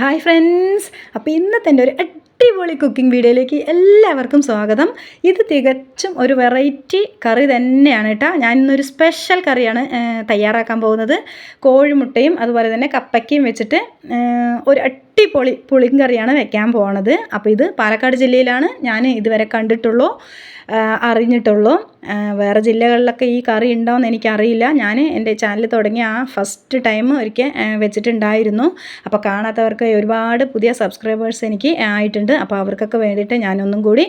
Hi friends അപ്പോൾ ഇന്നത്തെ എന്റെ ഒരു അടിപൊളി കുക്കിംഗ് വീഡിയോയിലേക്ക് എല്ലാവർക്കും സ്വാഗതം. ഇത് തികച്ചും ഒരു വെറൈറ്റി കറി തന്നെയാണ് കേട്ടോ. ഞാൻ ഇന്നൊരു സ്പെഷ്യൽ കറിയാണ് തയ്യാറാക്കാൻ പോകുന്നത്. കോഴിമുട്ടയും അതുപോലെ തന്നെ കപ്പയ്ക്കയും വെച്ചിട്ട് ഒരു അടിപൊളി പുളിങ്കറിയാണ് വെക്കാൻ പോണത്. അപ്പോൾ ഇത് പാലക്കാട് ജില്ലയിലാണ്. ഞാൻ ഇതുവരെ കണ്ടിട്ടുള്ളൂ അറിഞ്ഞിട്ടുള്ളൂ. വേറെ ജില്ലകളിലൊക്കെ ഈ കറി ഉണ്ടോയെന്ന് എനിക്കറിയില്ല. ഞാൻ എന്റെ ചാനൽ തുടങ്ങിയ ആ ഫസ്റ്റ് ടൈം ഒരിക്കൽ വെച്ചിട്ടുണ്ടായിരുന്നു. അപ്പോൾ കാണാത്തവർക്ക് ഒരുപാട് പുതിയ സബ്സ്ക്രൈബേഴ്സ് എനിക്ക് ആയിട്ടുണ്ട്. അപ്പോൾ അവർക്കൊക്കെ വേണ്ടിയിട്ട് ഞാനൊന്നും കൂടി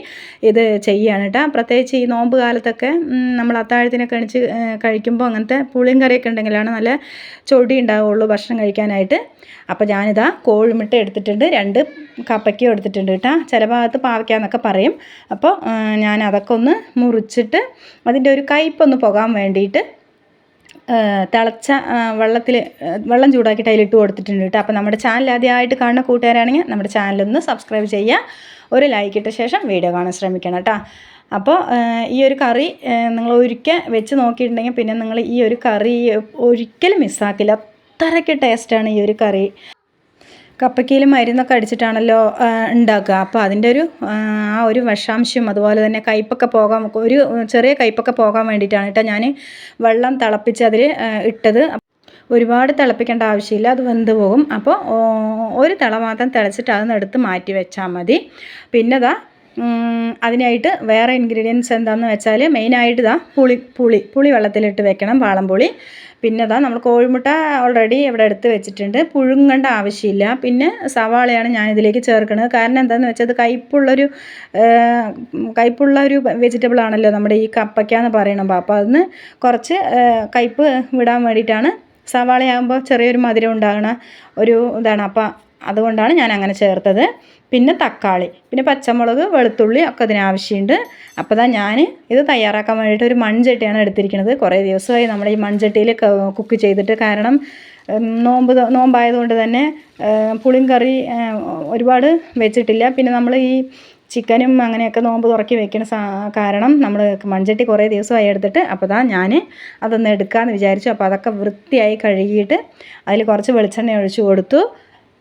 ഇത് ചെയ്യുകയാണ് കേട്ടോ പ്രത്യേകിച്ച് ഈ നോമ്പ് കാലത്തൊക്കെ നമ്മൾ അത്താഴത്തിനൊക്കെ അണിച്ച് കഴിക്കുമ്പോൾ അങ്ങനത്തെ പുളിയും കറിയൊക്കെ ഉണ്ടെങ്കിലാണ് നല്ല ചൊടി ഉണ്ടാവുള്ളൂ ഭക്ഷണം കഴിക്കാനായിട്ട്. അപ്പോൾ ഞാനിതാ കോഴിമുട്ട എടുത്തിട്ടുണ്ട്. രണ്ട് കപ്പയ്ക്കും എടുത്തിട്ടുണ്ട് കേട്ടോ. ചില ഭാഗത്ത് പാവയ്ക്കാന്നൊക്കെ പറയും. അപ്പോൾ ഞാൻ അതൊക്കെ ഒന്ന് മുറിച്ചിട്ട് അതിന്റെ ഒരു കയ്പൊന്ന് പോകാൻ വേണ്ടിയിട്ട് തിളച്ച വെള്ളത്തിൽ വെള്ളം ചൂടാക്കിയിട്ട് അതിലിട്ട് കൊടുത്തിട്ടുണ്ട് കേട്ടോ. അപ്പോൾ നമ്മുടെ ചാനൽ ആദ്യമായിട്ട് കാണുന്ന കൂട്ടുകാരാണെങ്കിൽ നമ്മുടെ ചാനലൊന്ന് സബ്സ്ക്രൈബ് ചെയ്യുക. ഒരു ലൈക്ക് ഇട്ട ശേഷം വീഡിയോ കാണാൻ ശ്രമിക്കണം കേട്ടോ. അപ്പോൾ ഈ ഒരു കറി നിങ്ങൾ ഒരിക്കൽ വെച്ച് നോക്കിയിട്ടുണ്ടെങ്കിൽ പിന്നെ നിങ്ങൾ ഈ ഒരു കറി ഒരിക്കലും മിസ്സാക്കില്ല അത്രയ്ക്ക് ടേസ്റ്റാണ് ഈ ഒരു കറി. കപ്പയ്ക്കയിൽ മരുന്നൊക്കെ അടിച്ചിട്ടാണല്ലോ ഉണ്ടാക്കുക. അപ്പോൾ അതിന്റെ ഒരു ആ, ഒരു വിഷാംശം അതുപോലെ തന്നെ കയ്പ്പൊക്കെ പോകാൻ ഒരു ചെറിയ കയ്പ്പൊക്കെ പോകാൻ വേണ്ടിയിട്ടാണ് കേട്ടോ ഞാൻ വെള്ളം തിളപ്പിച്ച് അതിൽ ഇട്ടത്. ഒരുപാട് തിളപ്പിക്കേണ്ട ആവശ്യമില്ല അത് വെന്ത് പോകും. അപ്പോൾ ഒരു തിള മാത്രം തിളച്ചിട്ട് അതൊന്ന് എടുത്ത് മാറ്റി വെച്ചാൽ മതി. പിന്നെ ദാ ഉം, അതിനായിട്ട് വേറെ ഇൻഗ്രീഡിയൻസ് എന്താണെന്ന് വെച്ചാൽ മെയിനായിട്ട് ഇതാ പുളി പുളി പുളി വെള്ളത്തിലിട്ട് വെക്കണം വാളംപുളി പിന്നെ ഇതാ നമ്മൾ കോഴിമുട്ട ഓൾറെഡി ഇവിടെ എടുത്ത് വെച്ചിട്ടുണ്ട്. പുഴുങ്ങേണ്ട ആവശ്യമില്ല. പിന്നെ സവാളയാണ് ഞാനിതിലേക്ക് ചേർക്കുന്നത്. കാരണം എന്താണെന്ന് വെച്ചാൽ അത് കയ്പുള്ളൊരു കയ്പുള്ള ഒരു വെജിറ്റബിൾ ആണല്ലോ നമ്മുടെ ഈ കപ്പയ്ക്ക എന്ന് പറയണത് അപ്പോൾ അതിന് കുറച്ച് കയ്പ് വിടാൻ വേണ്ടിയിട്ടാണ് സവാളയാകുമ്പോൾ ചെറിയൊരു മധുരം ഉണ്ടാകണ ഒരു ഇതാണ്. അപ്പോൾ അതുകൊണ്ടാണ് ഞാൻ അങ്ങനെ ചേർത്തത്. പിന്നെ തക്കാളി പിന്നെ പച്ചമുളക് വെളുത്തുള്ളി ഒക്കെ അതിനാവശ്യമുണ്ട് അപ്പോൾ തന്നെ ഞാൻ ഇത് തയ്യാറാക്കാൻ വേണ്ടിയിട്ട് ഒരു മൺചട്ടിയാണ് എടുത്തിരിക്കുന്നത്. കുറേ ദിവസമായി നമ്മൾ ഈ മൺചട്ടിയിൽ കുക്ക് ചെയ്തിട്ട് കാരണം നോമ്പ് നോമ്പായതുകൊണ്ട് തന്നെ പുളിയും കറി ഒരുപാട് വെച്ചിട്ടില്ല. പിന്നെ നമ്മൾ ഈ ചിക്കനും അങ്ങനെയൊക്കെ നോമ്പ് തുറക്കി വെക്കുന്ന കാരണം നമ്മൾ മൺചട്ടി കുറേ ദിവസമായി എടുത്തിട്ട് അപ്പോൾ ദാ ഞാൻ അതൊന്ന് എടുക്കാമെന്ന് വിചാരിച്ചു. അപ്പോൾ അതൊക്കെ വൃത്തിയായി കഴുകിയിട്ട് അതിൽ കുറച്ച് വെളിച്ചെണ്ണ ഒഴിച്ചു കൊടുത്തു.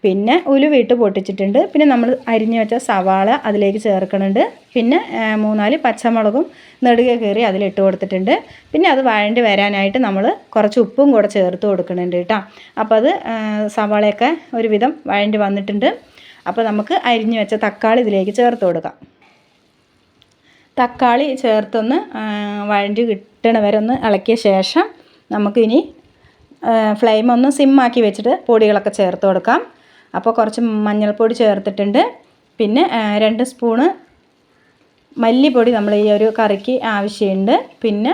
പിന്നെ ഉലുവിട്ട് പൊട്ടിച്ചിട്ടുണ്ട്. പിന്നെ നമ്മൾ അരിഞ്ഞു വെച്ച സവാള അതിലേക്ക് ചേർക്കുന്നുണ്ട് പിന്നെ മൂന്നാൽ പച്ചമുളകും നെടുകെ കയറി അതിലിട്ട് കൊടുത്തിട്ടുണ്ട്. പിന്നെ അത് വഴണ്ടി വരാനായിട്ട് നമ്മൾ കുറച്ച് ഉപ്പും കൂടെ ചേർത്ത് കൊടുക്കുന്നുണ്ട് കേട്ടോ. അപ്പോൾ അത് സവാളയൊക്കെ ഒരുവിധം വഴണ്ടി വന്നിട്ടുണ്ട്. അപ്പോൾ നമുക്ക് അരിഞ്ഞു വെച്ച തക്കാളി ഇതിലേക്ക് ചേർത്ത് കൊടുക്കാം. തക്കാളി ചേർത്തൊന്ന് വഴണ്ടി കിട്ടണ ഒന്ന് ഇളക്കിയ ശേഷം നമുക്കിനി ഫ്ലെയിം ഒന്ന് സിമ്മാക്കി വെച്ചിട്ട് പൊടികളൊക്കെ ചേർത്ത് കൊടുക്കാം. അപ്പോൾ കുറച്ച് മഞ്ഞൾപ്പൊടി ചേർത്തിട്ടുണ്ട്. പിന്നെ രണ്ട് സ്പൂണ് മല്ലിപ്പൊടി നമ്മൾ ഈ ഒരു കറിക്ക് ആവശ്യമുണ്ട്. പിന്നെ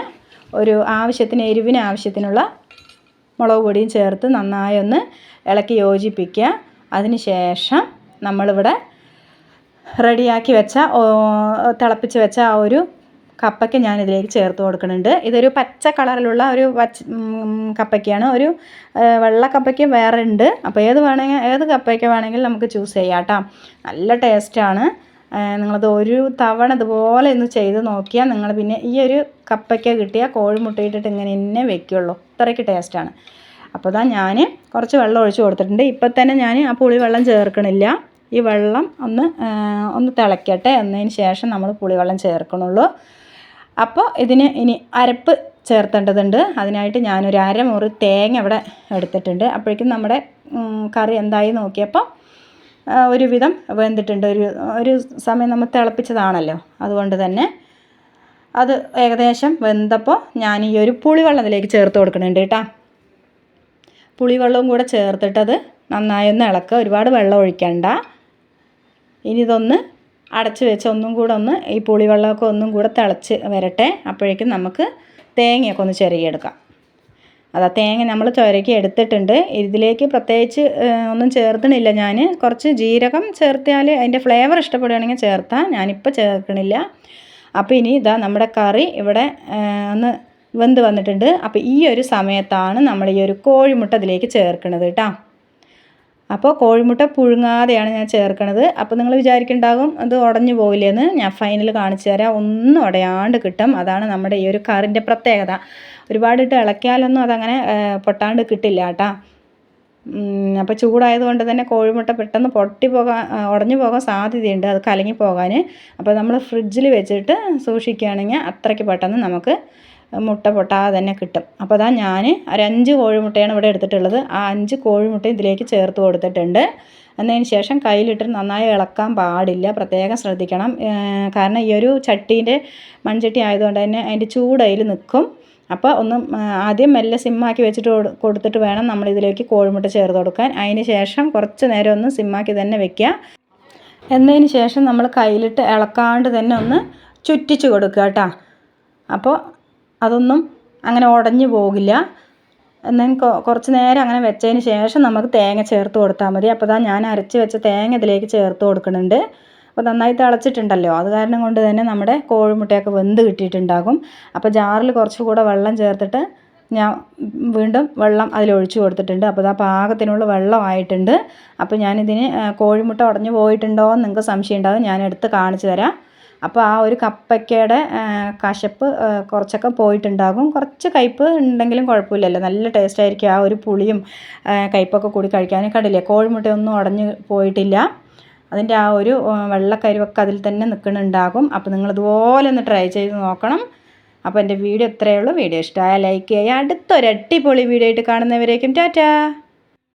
ഒരു ആവശ്യത്തിന് എരിവിന് ആവശ്യത്തിനുള്ള മുളക് പൊടിയും ചേർത്ത് നന്നായി ഒന്ന് ഇളക്കി യോജിപ്പിക്കുക. അതിന് ശേഷം നമ്മളിവിടെ റെഡിയാക്കി വെച്ച തിളപ്പിച്ച് വെച്ച ആ ഒരു കപ്പയ്ക്ക് ഞാൻ ഇതിലേക്ക് ചേർത്ത് കൊടുക്കുന്നുണ്ട്. ഇതൊരു പച്ച കളറിലുള്ള ഒരു പച്ച കപ്പയ്ക്കാണ്. ഒരു വെള്ള കപ്പയ്ക്ക് വേറെ ഉണ്ട്. അപ്പോൾ ഏത് വേണമെങ്കിൽ ഏത് കപ്പയ്ക്ക് വേണമെങ്കിലും നമുക്ക് ചൂസ് ചെയ്യാം കേട്ടോ. നല്ല ടേസ്റ്റാണ് നിങ്ങളത് ഒരു തവണ ഇതുപോലെ ഒന്ന് ചെയ്ത് നോക്കിയാൽ നിങ്ങൾ പിന്നെ ഈ ഒരു കപ്പയ്ക്ക കിട്ടിയാൽ കോഴിമുട്ടയിട്ടിട്ട് ഇങ്ങനെ തന്നെ വെക്കുള്ളൂ. അത്രയ്ക്ക് ടേസ്റ്റാണ് അപ്പോൾ ഇതാ ഞാൻ കുറച്ച് വെള്ളം ഒഴിച്ച് കൊടുത്തിട്ടുണ്ട്. ഇപ്പം തന്നെ ഞാൻ ആ പുളി വെള്ളം ചേർക്കണില്ല. ഈ വെള്ളം ഒന്ന് ഒന്ന് തിളയ്ക്കട്ടെ എന്നതിന് ശേഷം നമ്മൾ പുളിവെള്ളം ചേർക്കണുള്ളൂ. അപ്പോൾ ഇതിന് ഇനി അരപ്പ് ചേർത്തേണ്ടതുണ്ട്. അതിനായിട്ട് ഞാനൊരു അരമുറി തേങ്ങ അവിടെ എടുത്തിട്ടുണ്ട്. അപ്പോഴേക്കും നമ്മുടെ കറി എന്തായി നോക്കിയപ്പോൾ ഒരുവിധം വെന്തിട്ടുണ്ട്. ഒരു ഒരു സമയം നമ്മൾ തിളപ്പിച്ചതാണല്ലോ. അതുകൊണ്ട് തന്നെ അത് ഏകദേശം വെന്തപ്പോൾ ഞാൻ ഈ ഒരു പുളിവെള്ളം അതിലേക്ക് ചേർത്ത് കൊടുക്കുന്നുണ്ട് കേട്ടോ. പുളിവെള്ളവും കൂടെ ചേർത്തിട്ടത് നന്നായി ഒന്ന് ഇളക്കുക ഒരുപാട് വെള്ളം ഒഴിക്കണ്ട. ഇനി ഇതൊന്ന് അടച്ച് വെച്ച് ഒന്നും കൂടെ ഒന്ന് ഈ പുളിവെള്ളമൊക്കെ ഒന്നും കൂടെ തിളച്ച് വരട്ടെ. അപ്പോഴേക്കും നമുക്ക് തേങ്ങയൊക്കെ ഒന്ന് ചിരകിയെടുക്കാം. അതാ തേങ്ങ നമ്മൾ ചുരക്കി എടുത്തിട്ടുണ്ട്. ഇതിലേക്ക് പ്രത്യേകിച്ച് ഒന്നും ചേർത്തണില്ല ഞാൻ കുറച്ച് ജീരകം ചേർത്താൽ അതിന്റെ ഫ്ലേവർ ഇഷ്ടപ്പെടുകയാണെങ്കിൽ ചേർത്താം. ഞാനിപ്പോൾ ചേർക്കണില്ല. അപ്പോൾ ഇനി ഇതാ നമ്മുടെ കറി ഇവിടെ ഒന്ന് വെന്ത് വന്നിട്ടുണ്ട്. അപ്പോൾ ഈ ഒരു സമയത്താണ് നമ്മൾ ഈ ഒരു കോഴിമുട്ട ഇതിലേക്ക് ചേർക്കുന്നത് കേട്ടോ. അപ്പോൾ കോഴിമുട്ട പുഴുങ്ങാതെയാണ് ഞാൻ ചേർക്കണത്. അപ്പോൾ നിങ്ങൾ വിചാരിക്കുന്നുണ്ടാകും അത് ഉടഞ്ഞു പോവില്ലെന്ന് ഞാൻ ഫൈനൽ കാണിച്ചു തരാം. ഒന്നും ഉടയാണ്ട് കിട്ടും. അതാണ് നമ്മുടെ ഈ ഒരു കറിന്റെ പ്രത്യേകത. ഒരുപാടിട്ട് ഇളക്കിയാലൊന്നും അതങ്ങനെ പൊട്ടാണ്ട് കിട്ടില്ല കേട്ടോ. അപ്പോൾ ചൂടായതുകൊണ്ട് തന്നെ കോഴിമുട്ട പെട്ടെന്ന് പൊട്ടി പോകാൻ ഉടഞ്ഞു പോകാൻ സാധ്യതയുണ്ട്. അത് കലങ്ങി പോകാൻ. അപ്പോൾ നമ്മൾ ഫ്രിഡ്ജിൽ വെച്ചിട്ട് സൂക്ഷിക്കുകയാണെങ്കിൽ അത്രയ്ക്ക് പെട്ടെന്ന് നമുക്ക് മുട്ട പൊട്ടാതെ തന്നെ കിട്ടും. അപ്പോൾ അതാ ഞാൻ ഒരു അഞ്ച് കോഴിമുട്ടയാണ് ഇവിടെ എടുത്തിട്ടുള്ളത്. ആ അഞ്ച് കോഴിമുട്ട ഇതിലേക്ക് ചേർത്ത് കൊടുത്തിട്ടുണ്ട്. എന്നതിന് ശേഷം കയ്യിലിട്ട് നന്നായി ഇളക്കാൻ പാടില്ല. പ്രത്യേകം ശ്രദ്ധിക്കണം. കാരണം ഈ ഒരു ചട്ടീന്റെ മൺചട്ടി ആയതുകൊണ്ട് തന്നെ അതിന്റെ ചൂടയിൽ നിൽക്കും. അപ്പോൾ ഒന്ന് ആദ്യം മെല്ലെ സിമ്മാക്കി വെച്ചിട്ട് കൊടു- കൊടുത്തിട്ട് വേണം നമ്മൾ ഇതിലേക്ക് കോഴിമുട്ട ചേർത്ത് കൊടുക്കാൻ. അതിന് ശേഷം കുറച്ച് നേരം ഒന്ന് സിമ്മാക്കി തന്നെ വെക്കുക. എന്നതിന് ശേഷം നമ്മൾ കയ്യിലിട്ട് ഇളക്കാണ്ട് തന്നെ ഒന്ന് ചുറ്റിച്ച് കൊടുക്കുക കേട്ടോ. അപ്പോൾ അതൊന്നും അങ്ങനെ ഉടഞ്ഞു പോകില്ല. എന്നാൽ കുറച്ച് നേരം അങ്ങനെ വെച്ചതിന് ശേഷം നമുക്ക് തേങ്ങ ചേർത്ത് കൊടുത്താൽ മതി. അപ്പോൾ ഇതാ ഞാൻ അരച്ച് വെച്ച തേങ്ങ ഇതിലേക്ക് ചേർത്ത് കൊടുക്കുന്നുണ്ട്. അപ്പോൾ നന്നായി തിളച്ചിട്ടുണ്ടല്ലോ. അത് കാരണം കൊണ്ട് തന്നെ നമ്മുടെ കോഴിമുട്ടയൊക്കെ വെന്ത് കിട്ടിയിട്ടുണ്ടാകും. അപ്പോൾ ജാറിൽ കുറച്ചുകൂടെ വെള്ളം ചേർത്തിട്ട് ഞാൻ വീണ്ടും വെള്ളം അതിലൊഴിച്ചു കൊടുത്തിട്ടുണ്ട്. അപ്പോൾ ഇതാ പാകത്തിനുള്ള വെള്ളമായിട്ടുണ്ട്. അപ്പോൾ ഞാനിതിന് ആ, കോഴിമുട്ട ഉടഞ്ഞു പോയിട്ടുണ്ടോ എന്ന് നിങ്ങൾക്ക് സംശയം ഉണ്ടാകും ഞാൻ എടുത്ത് കാണിച്ചു തരാം. അപ്പോൾ ആ ഒരു കപ്പയ്ക്കയുടെ കശപ്പ് കുറച്ചൊക്കെ പോയിട്ടുണ്ടാകും. കുറച്ച് കയ്പ്പ് ഉണ്ടെങ്കിലും കുഴപ്പമില്ലല്ലോ. നല്ല ടേസ്റ്റ് ആയിരിക്കും ആ ഒരു പുളിയും കയ്പ്പൊക്കെ കൂടി കഴിക്കാൻ കണ്ടില്ലേ? കോഴിമുട്ടയൊന്നും ഉടഞ്ഞു പോയിട്ടില്ല. അതിന്റെ ആ ഒരു വെള്ളക്കരുവൊക്കെ അതിൽ തന്നെ നിൽക്കുന്നുണ്ടാകും. അപ്പോൾ നിങ്ങൾ ഇതുപോലെ ഒന്ന് ട്രൈ ചെയ്ത് നോക്കണം. അപ്പോൾ എന്റെ വീഡിയോ ഇത്രയേ ഉള്ളൂ. വീഡിയോ ഇഷ്ടമായ ലൈക്ക് ചെയ്യുക. അടുത്തൊരു അടിപൊളി വീഡിയോ ആയിട്ട് കാണുന്നവരേക്കും ടാറ്റാ!